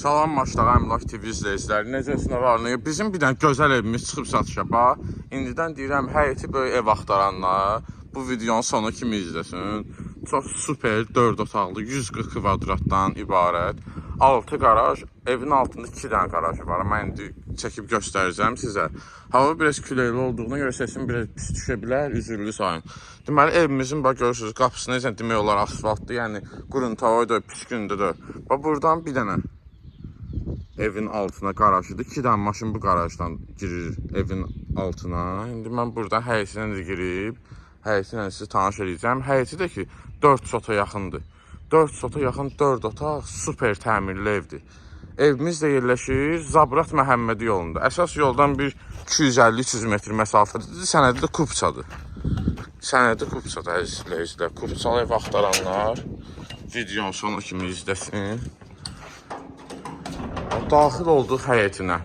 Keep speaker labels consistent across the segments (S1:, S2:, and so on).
S1: Salam başlağı Əmlak TV izləyiciləri. Necəsində varlıyıq? Bizim bir dənə gözəl evimiz çıxıb satışa. Bax, indidən deyirəm, həyəti böyük ev axtaranlar bu videonun sonu kimi izləsin. Çox super 4 otaqlı 140 kvadratdan ibarət 6 qaraj, evin altında 2 dənə qarajı var. Mən indi çəkib göstərəcəm sizə. Hava biraz küləkli olduğuna görə səsim biraz pis düşə bilər, üzürlü sayın. Deməli evimizin bax görürsüz qapısı necə demək olar asfaltdır, yəni quruntu da pis gündə də. Bax buradan bir dənə evin altına qarajıdır. 2 dənə maşın bu qarajdan girir evin altına. İndi mən burada həyətinə də girib, həyətinə sizi tanış edəcəm. Həyəti də ki 4 sota yaxındır. 4 sota yaxın 4 otaq super təmirli evdir. Evimiz də yerləşir Zabrat Məhəmmədi yolunda. Əsas yoldan bir 250-300 metr məsafədədir. Sənədi də Kupçadır. Sənədi Kupçadır əziz izləyicilər. Kupçalı ev axtaranlar videonun sonu kimi izləsin. Daxil olduq həyətinə.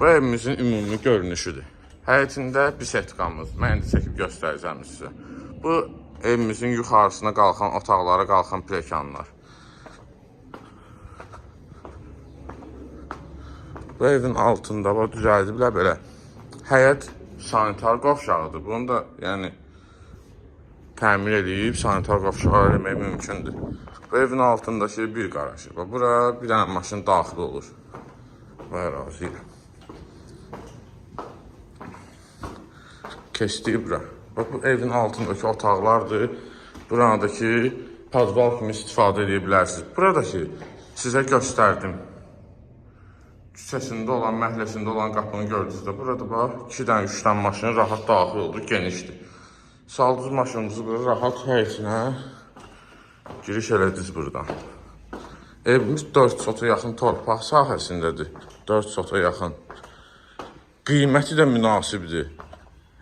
S1: Bu evimizin ümumi görünüşüdür. Həyətində bisetkamız. Mən də çəkib göstərəcəm sizə. Bu evimizin yuxarısına qalxan otaqlara qalxan plekanlar. Bu evin altında bax düzəldiblər belə. Həyət sanitar qovşağıdır. Bunu da yəni təmir edib sanitar qovşağı eləmək mümkündür. Bu evin altındakı bir qarajı. Bax bura bir dənə maşın daxil olur. Və razıyam. Keçdik bura. Bax bu evin altındakı otaqlardır. Buradakı podval kimi istifadə edə bilərsiniz. Buradakı sizə göstərdim. Küçəsində olan, məhləsində olan qapını gördünüz də. Burada bax 2 dənə, 3 dənə maşın rahat daxil olur, genişdir. Saldınız maşınınızı bura rahat həyətinə giriş elədiniz buradan. Evimiz 4 sota yaxın torpaq sahəsindədir. 4 sota yaxın. Qiyməti də münasibdir.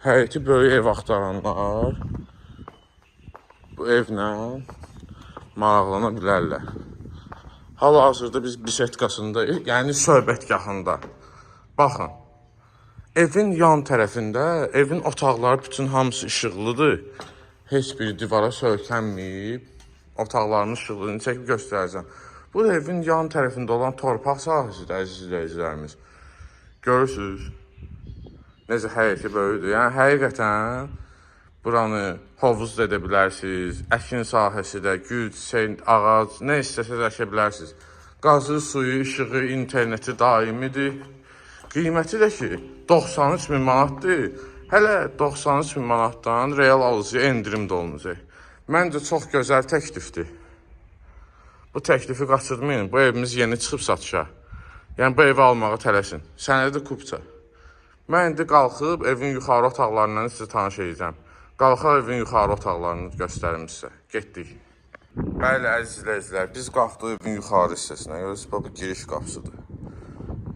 S1: Həyəti böyük ev axtaranlar bu evlə maraqlana bilərlər. Hal-hazırda biz bisetkasındayıq, yəni söhbətgahında. Baxın, evin yan tərəfində, evin otaqları bütün hamısı işıqlıdır. Heç bir divara söykənməyib. Otaqların işıqlığını çəkib göstərəcəm. Bu da evin yan tərəfində olan torpaq sahəsidir, əziz izləyicilərimiz. Görürsünüz, necə həyəti böyükdür. Yəni, həqiqətən buranı hovuz da edə bilərsiniz. Əkin sahəsi də, gül, çiçək, ağac, nə istəsəz əkə bilərsiniz. Qazı, suyu, işığı, interneti daimidir. Qiyməti də ki 93 min manatdır. Hələ 93 min manatdan real alıcıya endirim də olunacaq. Məncə çox gözəl təklifdir. Bu təklifi qaçırmayın. Bu evimiz yeni çıxıb satışa. Yəni bu evi almağa tələsin. Sənədi kupça. Mən indi qalxıb evin yuxarı otaqlarından sizə tanış edəcəm. Qalxaq evin yuxarı otaqlarını göstərim sizə. Getdik. Bəli, əziz izləyicilər, biz qalxdıq evin yuxarı hissəsinə. Görürsünüz, bax bu giriş qapısıdır.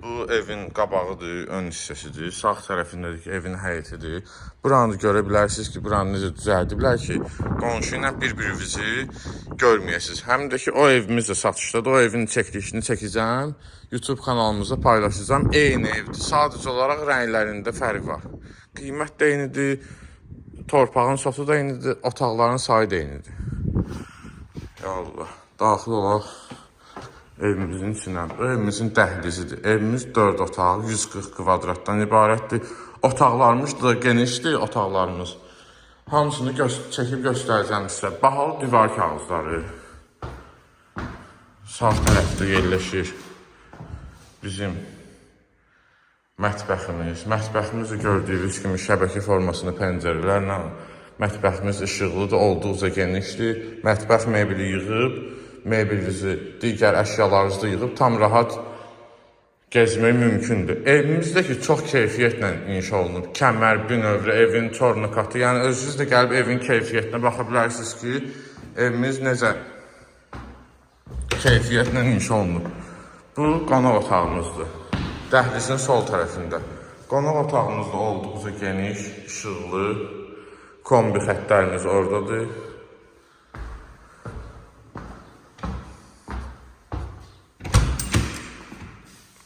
S1: Bu evin qabağıdır, ön hissəsidir. Sağ tərəfindədir ki, evin həyətidir. Buranı görə bilərsiniz ki, buranı necə düzəldiblər ki, qonşu ilə bir-birinizi görməyəsiniz. Həm də ki, o evimiz də satışdadır. O evin çəkilişini çəkəcəm. YouTube kanalımızda paylaşacağım. Eyni evdir. Sadəcə olaraq rənglərində fərq var. Qiymət də eynidir. Torpağın sotu da eynidir. Otaqların sayı da eynidir. Ya Allah. Daxil olaq evimizin içinə. Evimizin dəhlizidir. Evimiz 4 otaq, 140 kvadratdan ibarətdir. Otaqlarımız da genişdir, otaqlarımız. Hamısını gö çəkib göstərəcəm sizə. Bahalı divar kağızları. Sağ tərəfdə yerləşir bizim mətbəximiz. Mətbəximiz gördüyünüz kimi şəbəkə formasında pəncərələrlə mətbəximiz işıqlıdır, olduqca genişdir. Mətbəx mebeli yığıb, mebelinizi, digər əşyalarınızı yığıb tam rahat gezmək mümkündür. Evimizdə ki, çox keyfiyyətlə inşa olunub. Kəmər, bünövrə, evin tornakatı, yəni özünüz də gəlib evin keyfiyyətinə baxa bilərsiniz ki, evimiz necə keyfiyyətlə inşa olunub. Bu qonaq otağımızdır. Dəhlizin sol tərəfində. Qonaq otağımız da olduqca geniş, işıqlı. Kombi xəttlərimiz oradadır.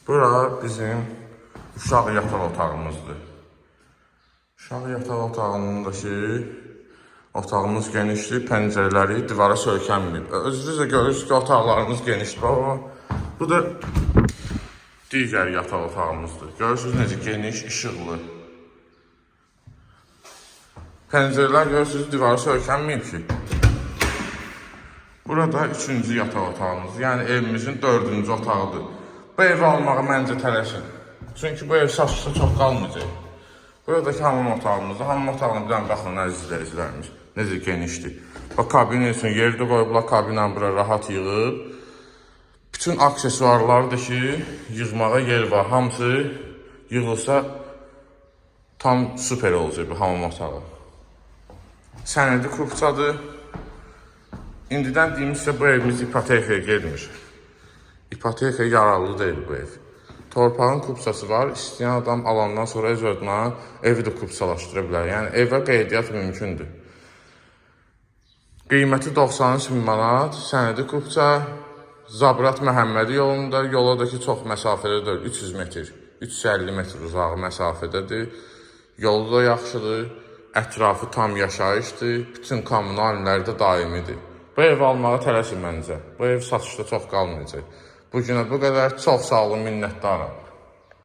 S1: Bura bizim uşaq yataq otağımızdır. Uşaq yataq otağındakı otağımız genişdir, pəncərələri divara söykənməyib. Özünüz də görürsünüz ki, otaqlarımız genişdir. Baba, bu da digər yataq otağımızdır. Görürsünüz necə geniş, işıqlı. Pəncərələr görürsünüz divarı sökənməyib ki. Burada üçüncü yataq otağımız, yəni evimizin dördüncü otağıdır. Bu evi almağa məncə tələsin. Çünki bu ev satışda çox qalmayacaq. Buradakı hamam otağımızda, hamam otağına bir dənə baxın əzizlər izlərmiş. Necə genişdir. Bax kabin üçün yeri də qoyublar, kabinlə bura rahat yığıb. Bütün aksesuarlardır ki, yığmağa yer var. Hamısı yığılsa tam süper olacaq bu hamam otağı. Sənədi kupçadır. İndidən deyim sizə bu evimiz ipotekaya gelmir. İpoteka yararlı deyil bu ev. Torpağın kupçası var. İstəyən adam alandan sonra öz özünə evi də kupçalaşdıra bilər. Yəni evə qeydiyyat mümkündür. Qiyməti 93 min manat, sənədi kupça, Zabrat Məhəmmədi yolunda, yola da ki çox məsafədə deyil, 300 metr, 350 metr uzağı məsafədədir. Yolu da yaxşıdır, ətrafı tam yaşayışdır, bütün kommunallər də daimidir. Bu evi almağa tələsin məncə. Bu ev satışda çox qalmayacaq. Bu günə bu qədər çox sağ olun, minnətdaram.